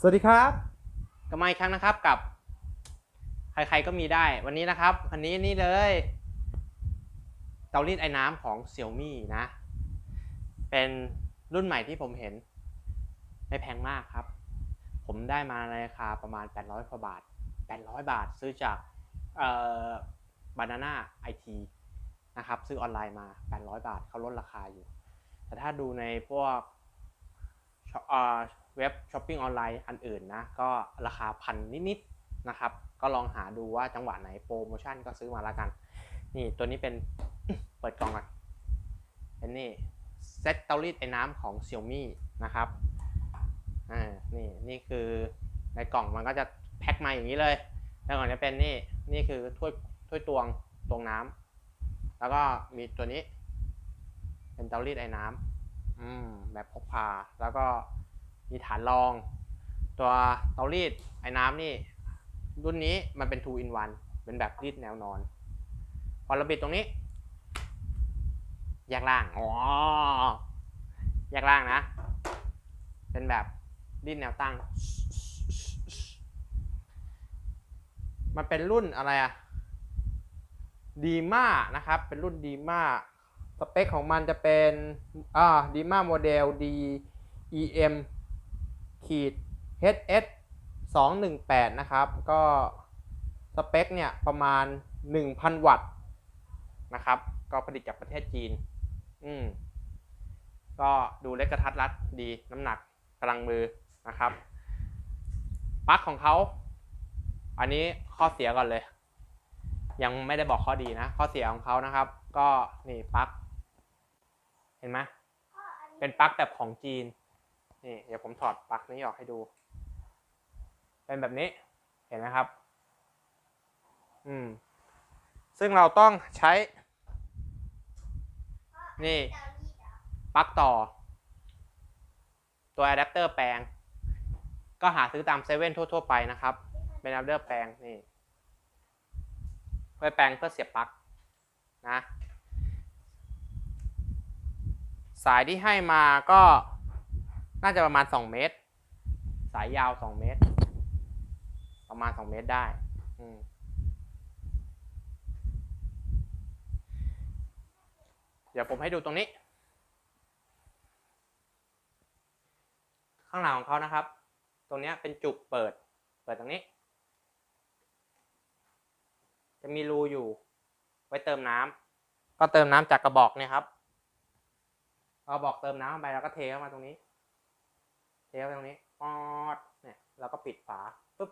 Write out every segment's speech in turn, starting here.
สวัสดีครับกลับมาอีกครั้งนะครับกับ ใครๆก็มีได้วันนี้นะครับ อันนี้นี่เลย เตารีดไอ้น้ำของ Xiaomi นะ เป็นรุ่นใหม่ที่ผมเห็น ไม่แพงมากครับ ผมได้มาในราคาประมาณ 800กว่าบาท 800 บาทซื้อจากเอ่อบานาน่าไอทีนะครับซื้อออนไลน์มา 800 บาทเขาลดราคาอยู่ แต่ถ้าดูในพวก เว็บช้อปปิ้งออนไลน์อันอื่นนะก็ราคาพันนิดๆนะครับ ก็ลองหาดูว่าจังหวะไหนโปรโมชั่นก็ซื้อมาแล้วกัน นี่ตัวนี้เป็นเปิดกล่องก่อนเป็นนี่เซตเตารีดไอ้น้ำของ Xiaomi นะครับอ่านี่นี่คือในกล่องมันก็จะแพ็คมาอย่างนี้เลย แล้วก่อนจะเป็นนี่นี่คือถ้วยถ้วยตวงตวงน้ำแล้วก็มีตัวนี้ เป็นเตารีดไอ้น้ำอืมแบบพกพาแล้วก็ มีฐานรอง ตัวเตารีดไอ้น้ำนี่ รุ่นนี้มันเป็น 2 in 1 เป็นแบบรีดแนวนอน พอเราบิดตรงนี้ แยกล่าง อ๋อ แยกล่างนะ เป็นแบบรีดแนวตั้ง มันเป็นรุ่นอะไรอะดีมานะครับ เป็นรุ่นดีมาสเปคของมันจะเป็นอ่าดีมาโมเดล D EM ขีด HS 218 นะครับ ก็สเปคเนี่ยประมาณ 1,000 วัตต์นะครับ ก็ผลิตจากประเทศจีน อืมก็ดูเล็กกระทัดรัดดีน้ำหนักกำลังมือนะครับปลั๊กของเขา อันนี้ข้อเสียก่อนเลย ยังไม่ได้บอกข้อดีนะ ข้อเสียของเขานะครับ ก็นี่ปลั๊กเห็นไหมเป็นปลั๊กแบบของจีน นี่เดี๋ยวผมถอดปลั๊กนี้ออกให้ดู เป็นแบบนี้เห็นไหมครับ อืม ซึ่งเราต้องใช้ นี่ปลั๊กต่อ ตัวอะแดปเตอร์แปลง ก็หาซื้อตามเซเว่นทั่ว ๆ ไปนะครับ เป็นอะแดปเตอร์แปลงนี่ไว้แปลงเพื่อเสียบปลั๊กนะ สายที่ให้มาก็ น่าจะประมาณ2เมตร สายยาว2เมตร ประมาณ2เมตรได้ อืมเดี๋ยวผมให้ดูตรงนี้ ข้างหลังของเขานะครับ ตรงนี้เป็นจุกเปิด เปิดตรงนี้ จะมีรูอยู่ ไว้เติมน้ำก็เติมน้ำจากกระบอกเนี่ยครับ กระบอกเติมน้ำเข้าไปแล้วก็เทเข้ามาตรงนี้ เทเข้าไปตรงนี้ปอดเนี่ยแล้วก็ปิดฝาปุ๊บ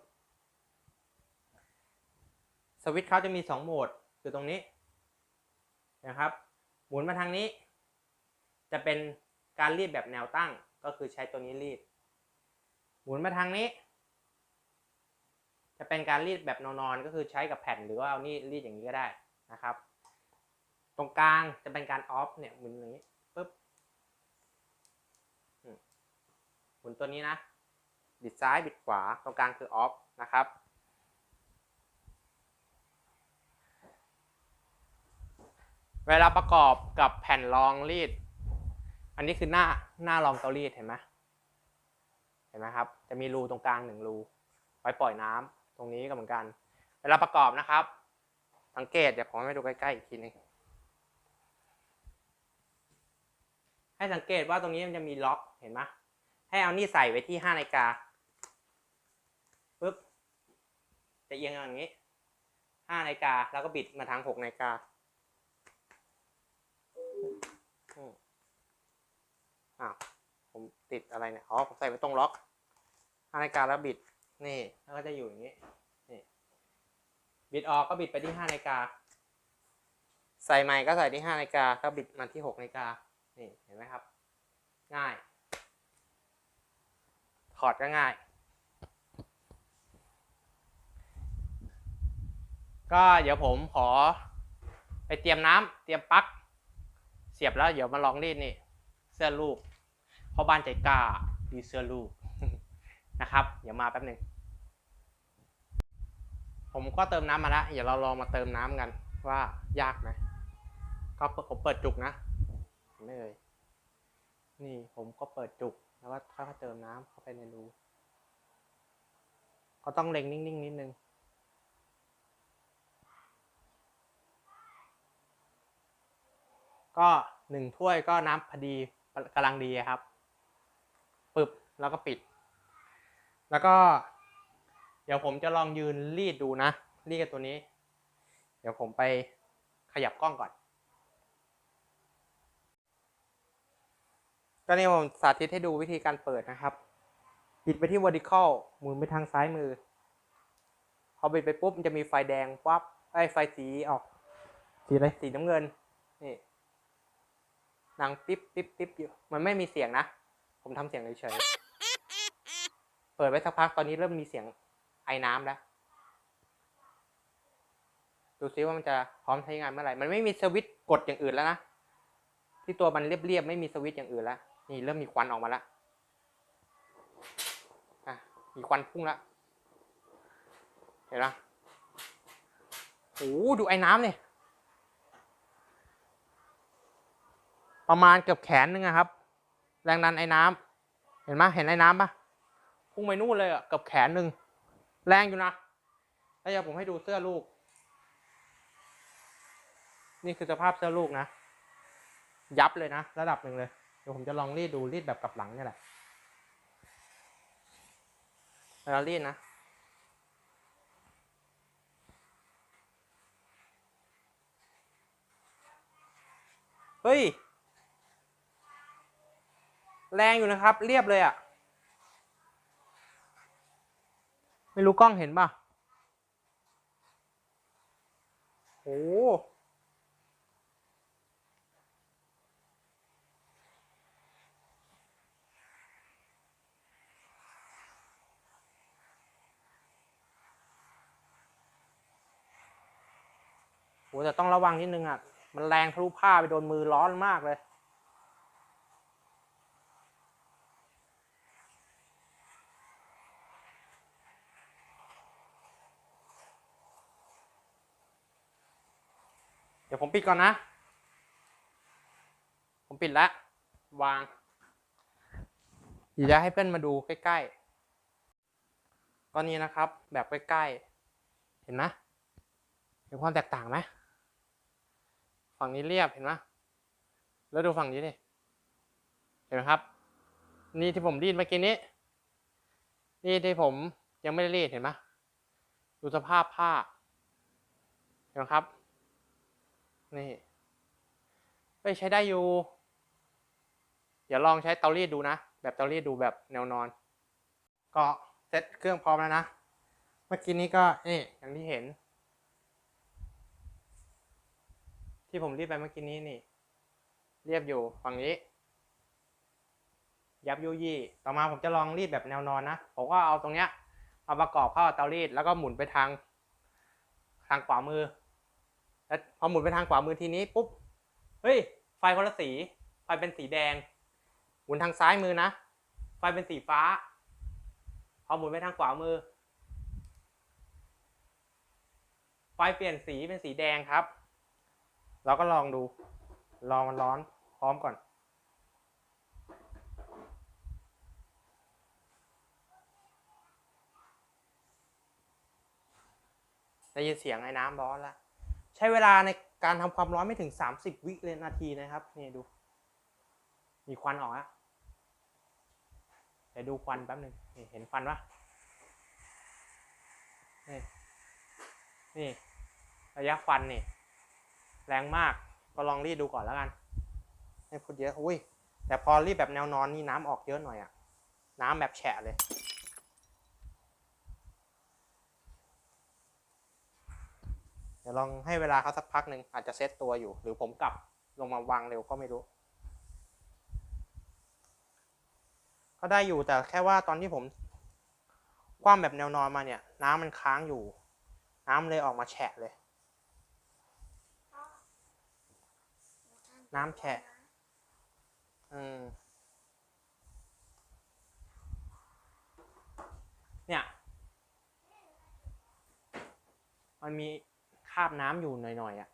สวิตช์เขาจะมีสองโหมดคือตรงนี้นะครับ หมุนมาทางนี้ จะเป็นการรีดแบบแนวตั้งก็คือใช้ตัวนี้รีด หมุนมาทางนี้ จะเป็นการรีดแบบนอนๆก็คือใช้กับแผ่นหรือว่าเอานี่รีดอย่างนี้ก็ได้นะครับ ตรงกลางจะเป็นการออฟเนี่ยหมุนอย่างนี้ปุ๊บ มุนตัวนี้นะ บิดซ้ายบิดขวาตรงกลางคือออฟนะครับ เวลาประกอบกับแผ่นรองรีด อันนี้คือหน้าหน้ารองเตารีดเห็นไหมเห็นไหมครับ จะมีรูตรงกลางหนึ่งรูไว้ปล่อยน้ำตรงนี้ก็เหมือนกัน เวลาประกอบนะครับ สังเกตเดี๋ยวผมให้ดูใกล้ๆอีกทีหนึงให้สังเกตว่าตรงนี้มันจะมีล็อกเห็นไหม ให้เอานี่ใส่ไว้ที่ห้านาฬิกาปุ๊บจะเอียงอย่างนี้ห้านาฬิกาแล้วก็บิดมาทางหกนาฬิกาอ้าวผมติดอะไรเนี่ยอ๋อผมใส่ไว้ตรงล็อกห้านาฬิกาแล้วบิดนี่แล้วก็จะอยู่อย่างนี้นี่บิดออกก็บิดไปที่ห้านาฬิกาใส่ใหม่ก็ใส่ที่ห้านาฬิกาก็บิดมาที่หกนาฬิกานี่เห็นไหมครับ ง่าย อดก็ง่าย ก็เดี๋ยวผมขอไปเตรียมน้ำเตรียมปลั๊กเสียบแล้วเดี๋ยวมาลองรีดนี่ เสื้อลูกพ่อบ้านใจกล้าดีเสื้อลูกนะครับ เดี๋ยวมาแป๊บหนึ่งผมก็เติมน้ำมาแล้วเดี๋ยวเราลองมาเติมน้ำกันว่ายากไหมก็ผมเปิดจุกนะเห็นไม่เอ่ย นี่ผมก็เปิดจุกแล้วก็ค่อยๆเติมน้ำเข้าไปในรูก็ต้องเล็งนิ่งๆนิดนึงก็หนึ่งถ้วยก็น้ำพอดีกำลังดีครับปึบแล้วก็ปิด แล้วก็ เดี๋ยวผมจะลองยืนรีดดูนะ รีดกับตัวนี้ เดี๋ยวผมไปขยับกล้องก่อน ก็นี่ผมสาธิตให้ดูวิธีการเปิดนะครับ บิดไปที่ vertical หมุนไปทางซ้ายมือ พอบิดไปปุ๊บมันจะมีไฟแดงวับไอ้ยไฟสีออก สีอะไร สีน้ำเงิน นี่ดังปิ๊บปิ๊บปิ๊บอยู่ มันไม่มีเสียงนะ ผมทำเสียงเฉยๆ เปิดไว้สักพักตอนนี้เริ่มมีเสียงไอน้ำแล้ว ดูซิว่ามันจะพร้อมใช้งานเมื่อไหร่ มันไม่มีสวิตช์กดอย่างอื่นแล้วนะ ที่ตัวมันเรียบๆ ไม่มีสวิตช์อย่างอื่นแล้ว นี่เริ่มมีควันออกมาแล้วอะมีควันพุ่งแล้วเห็นไหมโอ้โหดูไอ้น้ำเนี่ยประมาณเกือบแขนนึงอะครับ แรงดันไอ้น้ำเห็นไหมเห็นไอ้น้ำปะพุ่งไปนู่นเลยอะเกือบแขนหนึ่งแรงอยู่นะแล้วเดี๋ยวผมให้ดูเสื้อลูก นี่คือสภาพเสื้อลูกนะ ยับเลยนะ ระดับหนึ่งเลย ดี๋ยวผมจะลองรีดดูรีดแบบกลับหลังเนี่ยแหละเวลารีดนะเฮ้ย แรงอยู่นะครับ เรียบเลยอะ่ะ ไม่รู้กล้องเห็นป่ะโอ้ โหแต่ต้องระวังนิดนึงอะ มันแรงทะลุผ้าไปโดนมือร้อนมากเลย เดี๋ยวผมปิดก่อนนะ ผมปิดแล้ว วางเดี๋ยวจะให้เพื่อนมาดูใกล้ๆก็นี้นะครับ แบบใกล้ๆ เห็นไหมเห็นความแตกต่างไหม ฝั่งนี้เรียบเห็นไหมแล้วดูฝั่งนี้ดิเห็นไหมครับ นี่ที่ผมรีดเมื่อกี้นี้ นี่ที่ผมยังไม่ได้รีดเห็นไหมดูสภาพผ้า เห็นไหมครับ นี่ไปใช้ได้อยู่เดี๋ยวลองใช้เตารีดดูนะ แบบเตารีดดูแบบแนวนอน ก็เซ็ตเครื่องพร้อมแล้วนะ เมื่อกี้นี้ก็นี่อย่างที่เห็น ที่ผมรีดไปเมื่อกี้นี้นี่ เรียบอยู่ฝั่งนี้ ยับยุยี่ ต่อมาผมจะลองรีดแบบแนวนอนนะ ผมก็เอาตรงเนี้ยมาประกอบเข้าเตารีดแล้วก็หมุนไปทาง ทางขวามือ แล้วพอหมุนไปทางขวามือทีนี้ปุ๊บ เฮ้ย ไฟคนละสี ไฟเป็นสีแดง หมุนทางซ้ายมือนะ ไฟเป็นสีฟ้า พอหมุนไปทางขวามือ ไฟเปลี่ยนสีเป็นสีแดงครับ เราก็ลองดูรอมันร้อนพร้อมก่อน ได้ยินเสียงไอ้น้ำร้อนแล้วใช้เวลาในการทำความร้อนไม่ถึง 30 วิเลยนาทีนะครับ นี่ดู มีควันออกอะเดี๋ยวดูควันแป๊บหนึ่งเห็นควันปะนี่ นี่ ระยะควันนี่ แรงมากก็ลองรีดดูก่อนแล้วกันไม่พูดเยอะอุ้ยแต่พอรีดแบบแนวนอนนี่น้ำออกเยอะหน่อยอะน้ำแบบแฉะเลย เดี๋ยวลองให้เวลาเขาสักพักหนึ่งอาจจะเซตตัวอยู่ หรือผมกลับลงมาวางเร็วก็ไม่รู้ ก็ได้อยู่แต่แค่ว่าตอนที่ผมคว่ำแบบแนวนอนมาเนี่ย น้ำมันค้างอยู่ น้ำเลยออกมาแฉะเลย น้ำแฉะเนี่ย มันมีคาบน้ำอยู่หน่อยๆอะ่ะ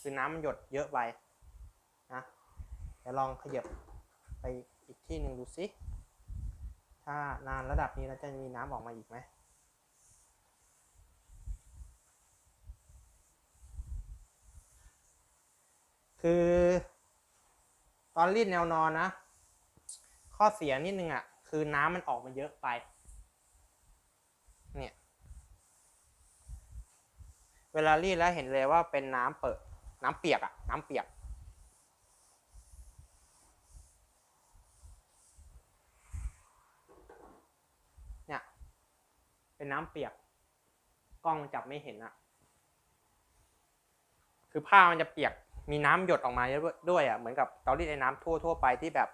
คือน้ำมันหยดเยอะไปนะเดี๋ยวลองขยับไปอีกที่หนึ่งดูสิ ถ้านานระดับนี้แล้วจะมีน้ำออกมาอีกไหมคือ ตอนรีดแนวนอนนะ ข้อเสียนิดนึงอะ่ะ คือน้ำมันออกมาเยอะไป เนี่ย เวลารีดแล้วเห็นเลยว่าเป็นน้ำเปิด น้ำเปียกอะน้ำเปียกเนี่ย เป็นน้ำเปียก กล้องจับไม่เห็นอะ คือผ้ามันจะเปียก มีน้ำหยดออกมาเยอะด้วยอะเหมือนกับเตารีดไอ้น้ำทั่วทั่วไปที่แบบ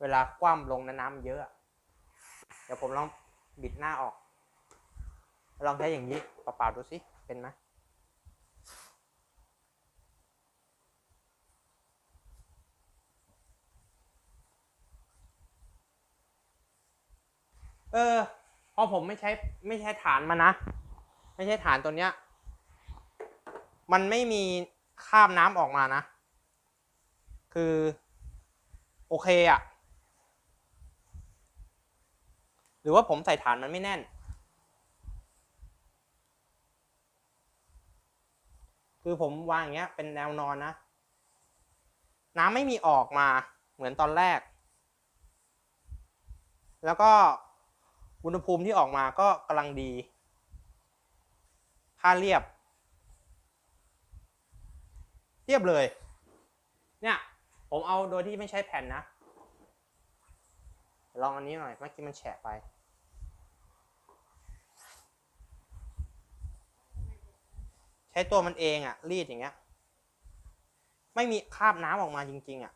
เวลาคว่ำลงน้ำมันเยอะ เดี๋ยวผมลองบิดหน้าออก ลองใช้อย่างนี้เปล่าๆดูสิเป็นไหมเออพอผมไม่ใช้ไม่ใช้ฐานมันนะ ไม่ใช่ฐานตัวเนี้ย มันไม่มี คราบน้ำออกมานะ คือ โอเคอะหรือว่าผมใส่ฐานมันไม่แน่น คือผมวางอย่างเงี้ยเป็นแนวนอนนะ น้ำไม่มีออกมาเหมือนตอนแรก แล้วก็อุณหภูมิที่ออกมาก็กำลังดีผ้าเรียบ เรียบเลย เนี่ยผมเอาโดยที่ไม่ใช้แผ่นนะ ลองอันนี้หน่อย เมื่อกี้มันแฉะไปใช้ตัวมันเองอะรีดอย่างเงี้ย ไม่มีคราบน้ำออกมาจริง ๆอะ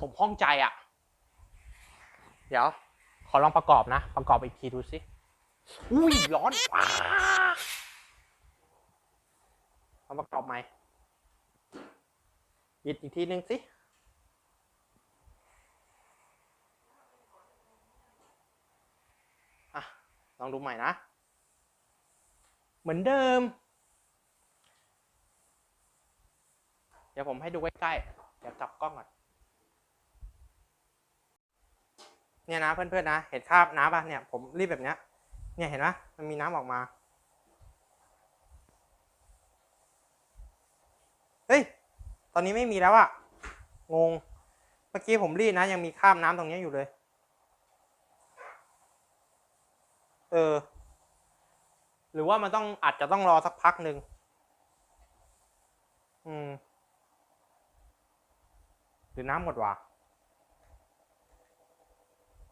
ผมข้องใจอะเดี๋ยว ขอลองประกอบนะ ประกอบอีกทีดูสิ อุ้ย ร้อน ว้าลองประกอบไหม่บิดอีกทีหนึ่งสิอะลองดูใหม่นะ เหมือนเดิม เดี๋ยวผมให้ดูใกล้ๆ เดี๋ยวกลับกล้องก่อน เนี่ยนะเพื่อนๆนะ เห็นคราบน้ำป่ะเนี่ยผมรีบแบบเนี้ย เนี่ยเห็นไหมมันมีน้ำออกมา เฮ้ย ตอนนี้ไม่มีแล้วอะงง เมื่อกี้ผมรีดนะ ยังมีคราบน้ำตรงนี้อยู่เลย เออ หรือว่ามันต้องอาจจะต้องรอสักพักหนึ่งอืม หรือน้ำหมดวะ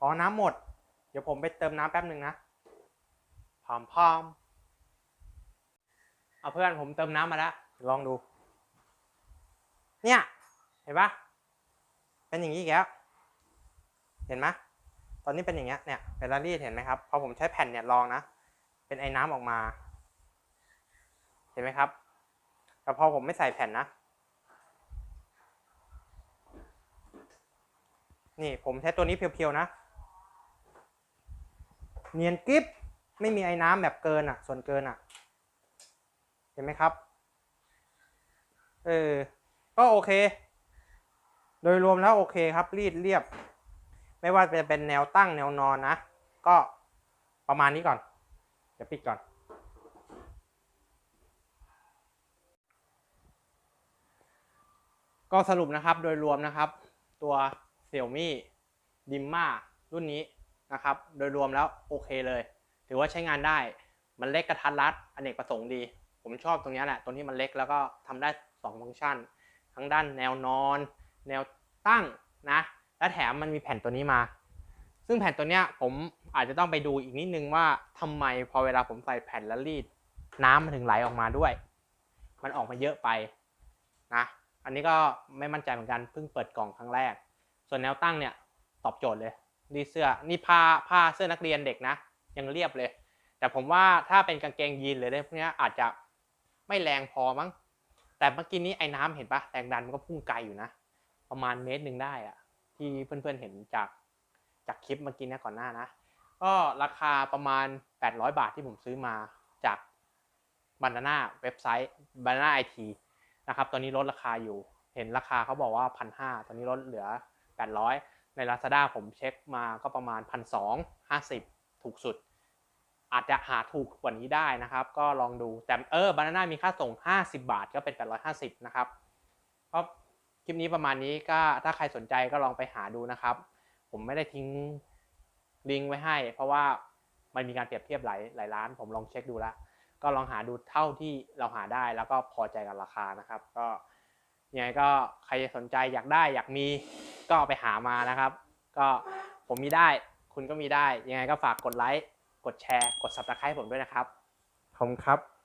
อ๋อ น้ำหมด เดี๋ยวผมไปเติมน้ำแป๊บหนึ่งนะพร้อมพร้อมเอาเพื่อนผมเติมน้ำมาแล้ว ลองดู เนี่ย เห็นปะเป็นอย่างนี้อีกแล้ว เห็นไหมตอนนี้เป็นอย่างเงี้ย เนี่ยเวลารีดเห็นไหมครับ พอผมใช้แผ่นเนี่ยลองนะ เป็นไอ้น้ำออกมา เห็นไหมครับ แต่พอผมไม่ใส่แผ่นนะ นี่ผมใช้ตัวนี้เพียวๆนะ เนียนกริบไม่มีไอ้น้ำแบบเกินอะ ส่วนเกินอะ เห็นไหมครับ เออ ก็โอเค โดยรวมแล้วโอเคครับรีดเรียบ ไม่ว่าจะเป็นแนวตั้งแนวนอนนะ ก็ประมาณนี้ก่อนเดี๋ยวปิดก่อน ก็สรุปนะครับโดยรวมนะครับ ตัว Xiaomi Dimma รุ่นนี้นะครับ โดยรวมแล้วโอเคเลย ถือว่าใช้งานได้มันเล็กกระทัดรัดอเนกประสงค์ดี ผมชอบตรงนี้แหละ ตรงที่มันเล็กแล้วก็ทำได้ 2 ฟังก์ชัน ทั้งด้านแนวนอน แนวตั้งนะและแถมมันมีแผ่นตัวนี้มา ซึ่งแผ่นตัวเนี้ยผมอาจจะต้องไปดูอีกนิดนึงว่าทำไมพอเวลาผมใส่แผ่นแล้วรีด น้ำมันถึงไหลออกมาด้วย มันออกมาเยอะไปนะอันนี้ก็ไม่มั่นใจเหมือนกันเพิ่งเปิดกล่องครั้งแรก ส่วนแนวตั้งเนี่ยตอบโจทย์เลยรีเสื้อนี่ผ้าผ้าเสื้อนักเรียนเด็กนะ ยังเรียบเลย แต่ผมว่าถ้าเป็นกางเกงยีนหรืออะไรพวกนี้อาจจะไม่แรงพอมั้ง แต่เมื่อกี้นี้ไอ้น้ำเห็นปะแรงดันมันก็พุ่งไกลอยู่นะ ประมาณเมตรหนึ่งได้อะที่เพื่อนๆเห็นจากจากคลิปเมื่อกี้นะก่อนหน้านะ ก็ราคาประมาณ 800 บาทที่ผมซื้อมาจากบ a น a นาเว็บไซต์บ a น a นาไอทีนะครับ ตอนนี้ลดราคาอยู่ เห็นราคาเขาบอกว่า1,500ตอนนี้ลดเหลือ 800 ใน Lazada ผมเช็คมาก็ประมาณ1,250ถูกสุด อาจจะหาถูกกว่านี้ได้นะครับ ก็ลองดูแต่เออบานาน่ามีค่าส่ง 50 บาทก็เป็น 850 นะครับก็คลิปนี้ประมาณนี้ก็ถ้าใครสนใจก็ลองไปหาดูนะครับ ผมไม่ได้ทิ้งลิงก์ไว้ให้ เพราะว่ามันมีการเปรียบเทียบหลายหลายร้าน ผมลองเช็คดูแล้วก็ลองหาดูเท่าที่เราหาได้แล้วก็พอใจกับราคานะครับ ก็ยังไงก็ใครสนใจอยากได้อยากมีก็ไปหามานะครับ ก็ผมมีได้คุณก็มีได้ ยังไงก็ฝากกดไลค์ กดแชร์ กด subscribe ผมด้วยนะครับ ขอบคุณครับ